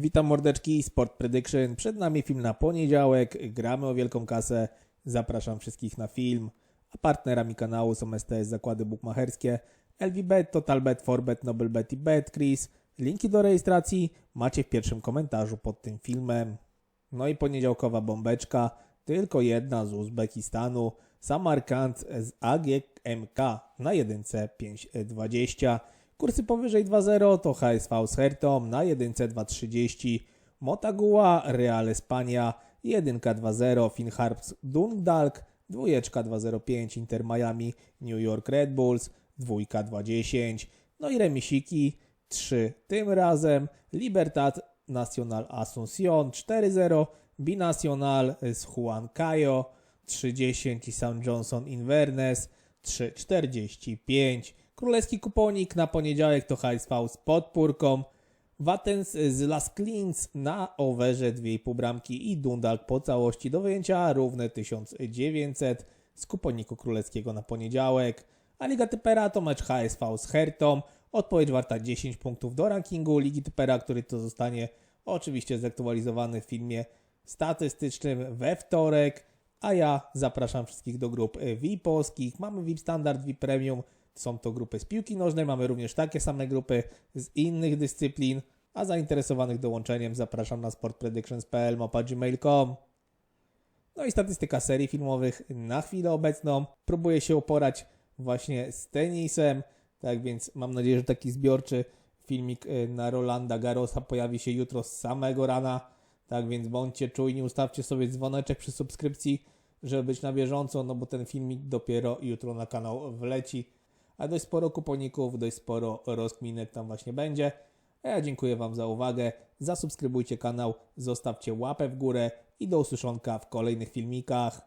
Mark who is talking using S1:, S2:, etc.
S1: Witam mordeczki, Sport Prediction. Przed nami film na poniedziałek. Gramy o wielką kasę. Zapraszam wszystkich na film. A partnerami kanału są STS Zakłady Bukmacherskie, LVBet, TotalBet, Forbet, NobleBet i BetCris. Linki do rejestracji macie w pierwszym komentarzu pod tym filmem. No i poniedziałkowa bombeczka, tylko jedna z Uzbekistanu. Samarkand z AGMK na 1C 5,20. Kursy powyżej 2,0 to HSV z Hertą na 1C 2,30. Motagua Real Espania 1K2,0. Finharps Dundalk 2K2,05. Inter Miami New York Red Bulls 2K2,10. No i remisiki 3 tym razem. Libertad Nacional Asuncion 4-0. Binacional z Huancayo 3-10 i Sam Johnson Inverness 3-45. Królewski kuponik na poniedziałek to HSV z podpórką. Watens z Las Klins na overze 2,5 bramki i Dundalk po całości do wyjęcia równe 1900 z kuponiku królewskiego na poniedziałek. A Liga Typera to mecz HSV z Hertą. Odpowiedź warta 10 punktów do rankingu Ligi Typera, który to zostanie oczywiście zaktualizowany w filmie statystycznym we wtorek. A ja zapraszam wszystkich do grup VIP polskich. Mamy VIP Standard, VIP Premium. Są to grupy z piłki nożnej. Mamy również takie same grupy z innych dyscyplin. A zainteresowanych dołączeniem zapraszam na sportpredictions.pl gmail.com No i statystyka serii filmowych na chwilę obecną. Próbuję się uporać właśnie z tenisem. Tak więc mam nadzieję, że taki zbiorczy filmik y, na Rolanda Garosa pojawi się jutro z samego rana. Tak więc bądźcie czujni, ustawcie sobie dzwoneczek przy subskrypcji, żeby być na bieżąco, no bo ten filmik dopiero jutro na kanał wleci. A dość sporo kuponików, dość sporo rozkminek tam właśnie będzie. A ja dziękuję Wam za uwagę. Zasubskrybujcie kanał, zostawcie łapę w górę i do usłyszonka w kolejnych filmikach.